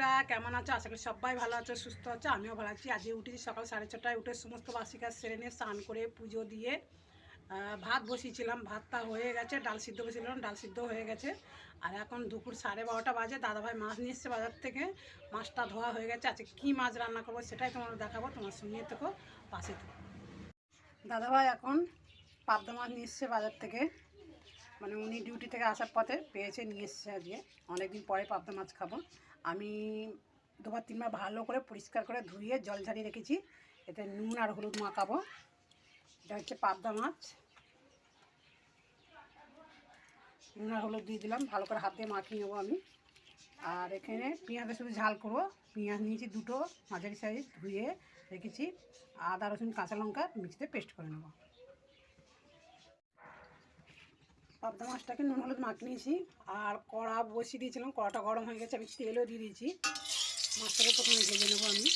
বন্ধুরা, কেমন আছো? আশা করি সবাই ভালো আছো, সুস্থ আছো, আমিও ভালো আছি। আজকে উঠেছি সকাল সাড়ে ছটায়, উঠে সমস্ত বাসি কাজ সেরে নিয়ে স্নান করে পুজো দিয়ে ভাত বসিয়েছিলাম। ভাতটা হয়ে গেছে, ডাল সিদ্ধ বসিয়েছিলাম, ডাল সিদ্ধ হয়ে গেছে। আর এখন দুপুর সাড়ে বারোটা বাজে, দাদাভাই মাছ নিয়ে এসছে বাজার থেকে। মাছটা ধোয়া হয়ে গেছে। আজকে কী মাছ রান্না করব সেটাই তোমার দেখাবো, তোমার সঙ্গে থেকো, পাশে থেকো। দাদাভাই এখন পাবদা মাছ নিয়ে এসছে বাজার থেকে। মানে উনি ডিউটি থেকে আসার পথে পেয়েছে, নিয়ে এসছে আজকে। অনেকদিন পরে পাবদা মাছ খাব। আমি দুবার তিনবার ভালো করে পরিষ্কার করে ধুয়ে জল ঝাড়িয়ে রেখেছি। এতে নুন আর হলুদ মাখাবো। এটা হচ্ছে পাবদা মাছ। নুন আর হলুদ দিয়ে দিলাম। ভালো করে হাত দিয়ে মাখিয়ে নেব আমি। আর এখানে পেঁয়াজের শুধু ঝাল করব। পেঁয়াজ নিয়েছি দুটো মাঝারি সাইজ ধুয়ে রেখেছি। আদা, রসুন, কাঁচা লঙ্কা মিক্সিতে পেস্ট করে নেব। পাবদা মাছটাকে নুন, হলুদ মাখিয়ে নিয়েছি। আর কড়া বসিয়ে দিয়েছিলাম, কড়াটা গরম হয়ে গেছে, আমি তেলও দিয়ে দিয়েছি। মাছটাকে প্রথমে ভেজে নেব আমি।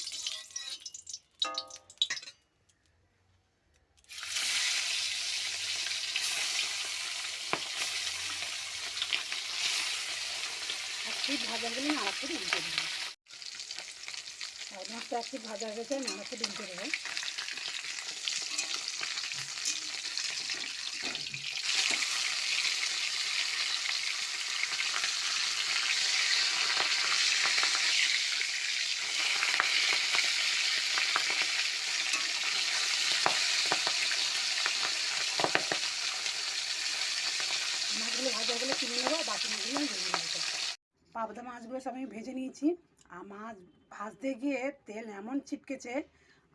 পিঠ ভাজা গেলে আর একটু করে দেবো। মাছটা এক পিঠ ভাজা গেছে আর একটু উল্টে দেবো মাছগুলো গেলে কিনে নেব বাকি মাছগুলো আমি ভেজে নেব পাবদা মাছগুলো সব আমি ভেজে নিয়েছি। আর মাছ ভাজতে গিয়ে তেল এমন ছিটকেছে,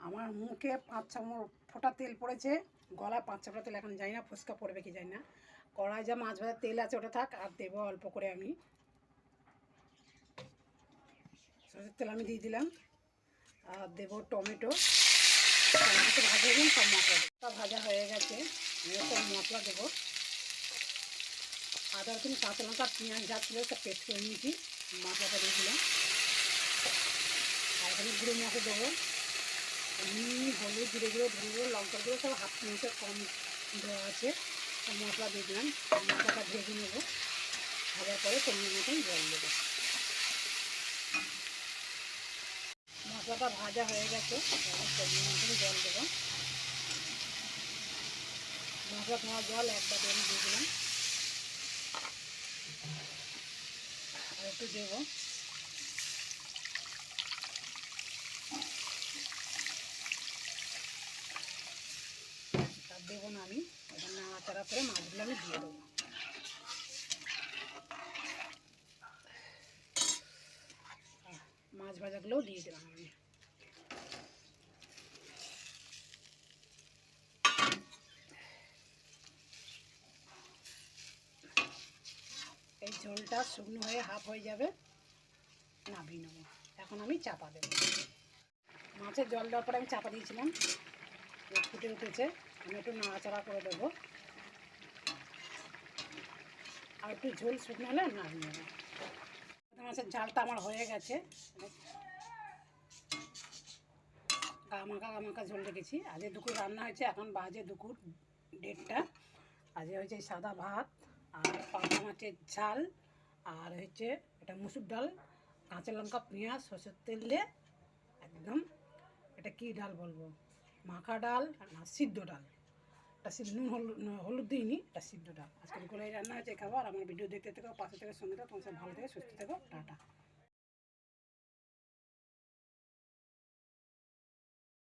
আমার মুখে পাঁচ চামড় ফোটা তেল পড়েছে, গলায় পাঁচ চামড়া তেল, এখন জানি না ফুচকা পড়বে কি জানি না। কড়াই যা মাছ ভাজার তেল আছে ওটা থাক, আর দেবো অল্প করে আমি। সরষের তেল আমি দিয়ে দিলাম। আর দেবো টমেটো। টমেটো ভাজা দিন সব মশলা সব ভাজা হয়ে গেছে। সব মশলা দেবো। আদা রসুন, কাঁচা লঙ্কা, পেঁয়াজ যা ছিল সব পেস্ট করে নিয়েছি। মশলাটা দিয়ে দিলাম আর এখানে গুঁড়ো মশলা দেবো। নুন হলুদ, জিরে গুঁড়ো ধরে গুঁড়ো, লঙ্কা গুঁড়ো সব হাফ চামচের কম দেওয়া আছে। মশলা দিয়ে দিলাম। মশলাটা ভেজে নেব। ভাজার পরে পরিমাণ মতন জল দেবো। মশলাটা ভাজা হয়ে গেছে। পরিমাণ মতন জল দেবো। মশলা তোমার জল একবার আমি দিয়ে দিলাম। একটু দেবো আর দেবো না আমি এবার নাড়াচাড়া করে মাছগুলো আমি দিয়ে দেবো আহ, মাছ ভাজাগুলোও দিয়ে দিলাম আমি এই ঝোলটা শুকনো হয়ে হাফ হয়ে যাবে, নামিয়ে নেব। এখন আমি চাপা দেবো। মাছের জল দেওয়ার পরে আমি চাপা দিয়েছিলাম ফুটে উঠেছে, আমি একটু নাড়াচাড়া করে দেবো। আর একটু ঝোল শুকনো হলে নামিয়ে নেব। মাছের ঝালটা আমার হয়ে গেছে। গামাকা গামাকা ঝোল রেখেছি। আজকে দুপুর রান্না হয়েছে, এখন বাজে দুপুর দেড়টা। আজকে হয়েছে সাদা ভাত। আর পাকা মাছের ঝাল, আর হচ্ছে এটা মুসুর ডাল, কাঁচা লঙ্কা, পেঁয়াজ, সর্ষের তেল দিয়ে একদম এটা কি ডাল বলব? মাখা ডাল না সিদ্ধ ডাল। এটা সিদ্ধ, নুন, হলুদ দিইনি, এটা সিদ্ধ ডাল। আজকে রান্না হয়েছে খাবার আমার ভিডিও দেখতে থেকো, পাশে থেকে, সঙ্গে থাকো, তোমার ভালো থেকে, সুস্থ থেকো, টাটা।